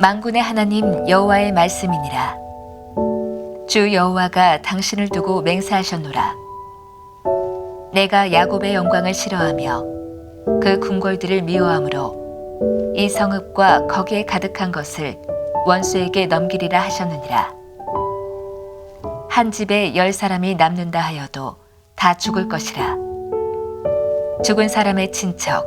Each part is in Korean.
만군의 하나님 여호와의 말씀이니라. 주 여호와가 당신을 두고 맹세하셨노라. 내가 야곱의 영광을 싫어하며 그 궁궐들을 미워함으로 이 성읍과 거기에 가득한 것을 원수에게 넘기리라 하셨느니라. 한 집에 열 사람이 남는다 하여도 다 죽을 것이라. 죽은 사람의 친척,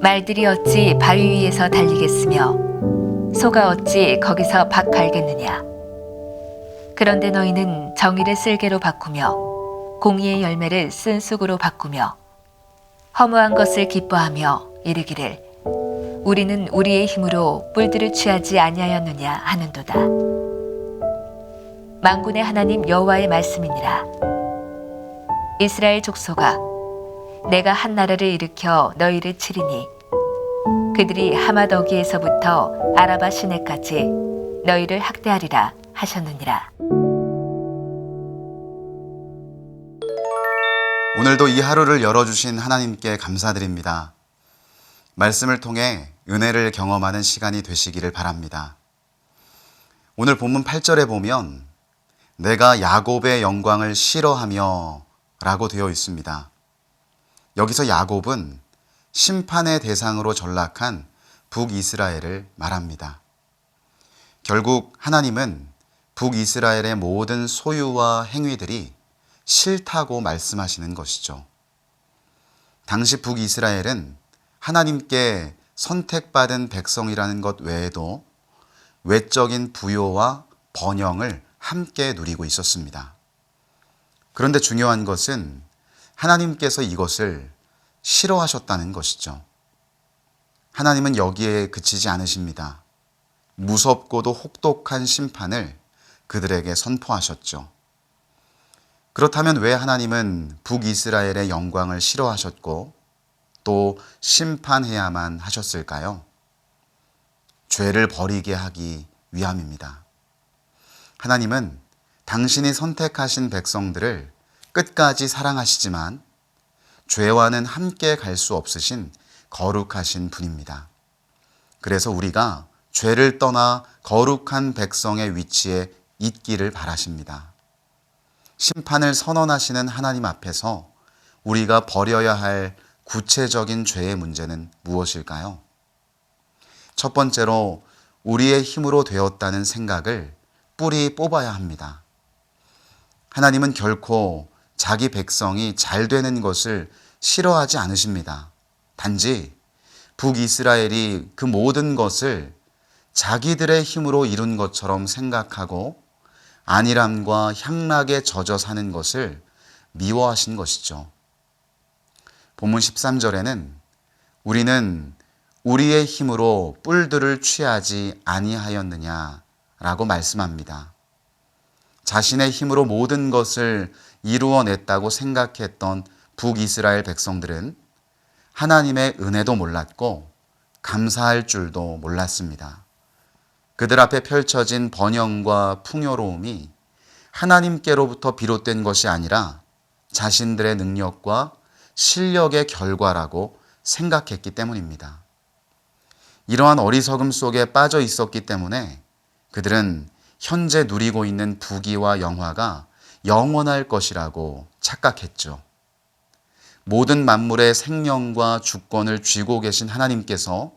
말들이 어찌 바위 위에서 달리겠으며 소가 어찌 거기서 박 갈겠느냐. 그런데 너희는 정의를 쓸개로 바꾸며 공의의 열매를 쓴 쑥으로 바꾸며 허무한 것을 기뻐하며 이르기를 우리는 우리의 힘으로 뿔들을 취하지 아니하였느냐 하는도다. 만군의 하나님 여호와의 말씀이니라. 이스라엘 족속아 내가 한 나라를 일으켜 너희를 치리니 그들이 하마더기에서부터 아라바 시내까지 너희를 학대하리라 하셨느니라. 오늘도 이 하루를 열어주신 하나님께 감사드립니다. 말씀을 통해 은혜를 경험하는 시간이 되시기를 바랍니다. 오늘 본문 8절에 보면 내가 야곱의 영광을 싫어하며 라고 되어 있습니다. 여기서 야곱은 심판의 대상으로 전락한 북이스라엘을 말합니다. 결국 하나님은 북이스라엘의 모든 소유와 행위들이 싫다고 말씀하시는 것이죠. 당시 북이스라엘은 하나님께 선택받은 백성이라는 것 외에도 외적인 부요와 번영을 함께 누리고 있었습니다. 그런데 중요한 것은 하나님께서 이것을 싫어하셨다는 것이죠. 하나님은 여기에 그치지 않으십니다. 무섭고도 혹독한 심판을 그들에게 선포하셨죠. 그렇다면 왜 하나님은 북이스라엘의 영광을 싫어하셨고 또 심판해야만 하셨을까요? 죄를 버리게 하기 위함입니다. 하나님은 당신이 선택하신 백성들을 끝까지 사랑하시지만 죄와는 함께 갈 수 없으신 거룩하신 분입니다. 그래서 우리가 죄를 떠나 거룩한 백성의 위치에 있기를 바라십니다. 심판을 선언하시는 하나님 앞에서 우리가 버려야 할 구체적인 죄의 문제는 무엇일까요? 첫 번째로 우리의 힘으로 되었다는 생각을 뿌리 뽑아야 합니다. 하나님은 결코 자기 백성이 잘 되는 것을 싫어하지 않으십니다. 단지 북이스라엘이 그 모든 것을 자기들의 힘으로 이룬 것처럼 생각하고 안일함과 향락에 젖어 사는 것을 미워하신 것이죠. 본문 13절에는 우리는 우리의 힘으로 뿔들을 취하지 아니하였느냐라고 말씀합니다. 자신의 힘으로 모든 것을 이루어냈다고 생각했던 북이스라엘 백성들은 하나님의 은혜도 몰랐고 감사할 줄도 몰랐습니다. 그들 앞에 펼쳐진 번영과 풍요로움이 하나님께로부터 비롯된 것이 아니라 자신들의 능력과 실력의 결과라고 생각했기 때문입니다. 이러한 어리석음 속에 빠져 있었기 때문에 그들은 현재 누리고 있는 부귀와 영화가 영원할 것이라고 착각했죠. 모든 만물의 생명과 주권을 쥐고 계신 하나님께서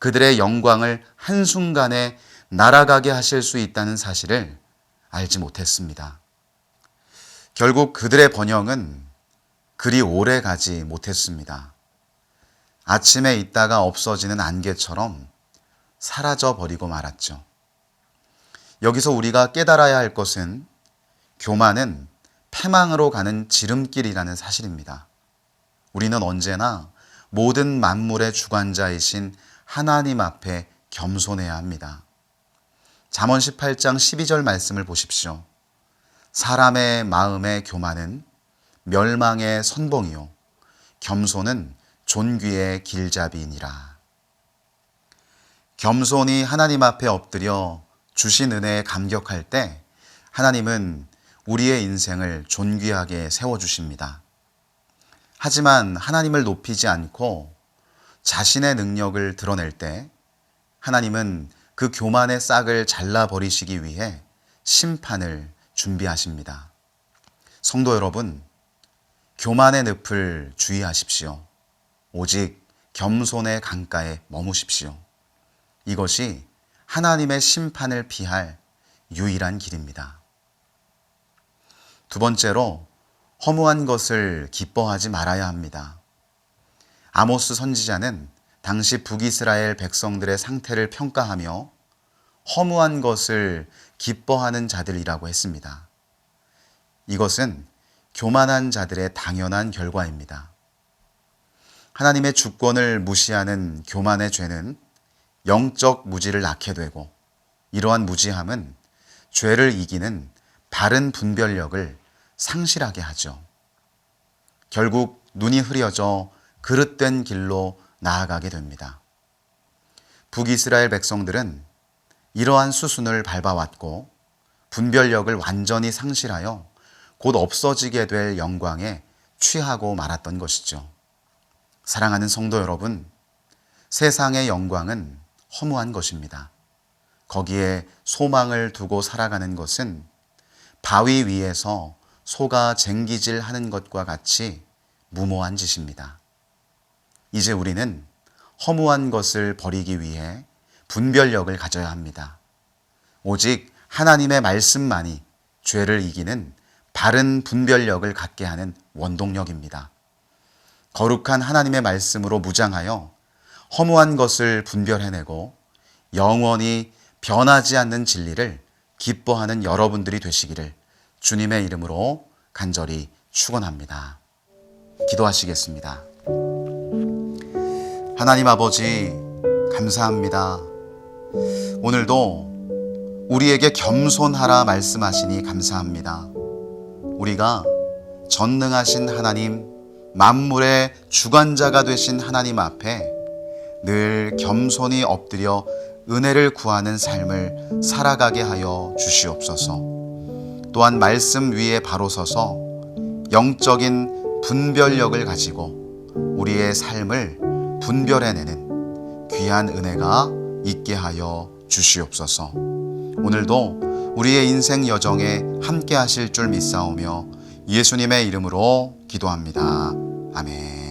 그들의 영광을 한순간에 날아가게 하실 수 있다는 사실을 알지 못했습니다. 결국 그들의 번영은 그리 오래 가지 못했습니다. 아침에 있다가 없어지는 안개처럼 사라져 버리고 말았죠. 여기서 우리가 깨달아야 할 것은 교만은 패망으로 가는 지름길이라는 사실입니다. 우리는 언제나 모든 만물의 주관자이신 하나님 앞에 겸손해야 합니다. 잠언 18장 12절 말씀을 보십시오. 사람의 마음의 교만은 멸망의 선봉이요 겸손은 존귀의 길잡이니라. 겸손이 하나님 앞에 엎드려 주신 은혜에 감격할 때 하나님은 우리의 인생을 존귀하게 세워주십니다. 하지만 하나님을 높이지 않고 자신의 능력을 드러낼 때 하나님은 그 교만의 싹을 잘라버리시기 위해 심판을 준비하십니다. 성도 여러분, 교만의 늪을 주의하십시오. 오직 겸손의 강가에 머무십시오. 이것이 하나님의 심판을 피할 유일한 길입니다. 두 번째로 허무한 것을 기뻐하지 말아야 합니다. 아모스 선지자는 당시 북이스라엘 백성들의 상태를 평가하며 허무한 것을 기뻐하는 자들이라고 했습니다. 이것은 교만한 자들의 당연한 결과입니다. 하나님의 주권을 무시하는 교만의 죄는 영적 무지를 낳게 되고 이러한 무지함은 죄를 이기는 바른 분별력을 상실하게 하죠. 결국 눈이 흐려져 그릇된 길로 나아가게 됩니다. 북이스라엘 백성들은 이러한 수순을 밟아왔고 분별력을 완전히 상실하여 곧 없어지게 될 영광에 취하고 말았던 것이죠. 사랑하는 성도 여러분, 세상의 영광은 허무한 것입니다. 거기에 소망을 두고 살아가는 것은 바위 위에서 소가 쟁기질 하는 것과 같이 무모한 짓입니다. 이제 우리는 허무한 것을 버리기 위해 분별력을 가져야 합니다. 오직 하나님의 말씀만이 죄를 이기는 바른 분별력을 갖게 하는 원동력입니다. 거룩한 하나님의 말씀으로 무장하여 허무한 것을 분별해내고 영원히 변하지 않는 진리를 기뻐하는 여러분들이 되시기를 주님의 이름으로 간절히 축원합니다. 기도하시겠습니다. 하나님 아버지 감사합니다. 오늘도 우리에게 겸손하라 말씀하시니 감사합니다. 우리가 전능하신 하나님, 만물의 주관자가 되신 하나님 앞에 늘 겸손히 엎드려 은혜를 구하는 삶을 살아가게 하여 주시옵소서. 또한 말씀 위에 바로 서서 영적인 분별력을 가지고 우리의 삶을 분별해내는 귀한 은혜가 있게 하여 주시옵소서. 오늘도 우리의 인생 여정에 함께 하실 줄 믿사오며 예수님의 이름으로 기도합니다. 아멘.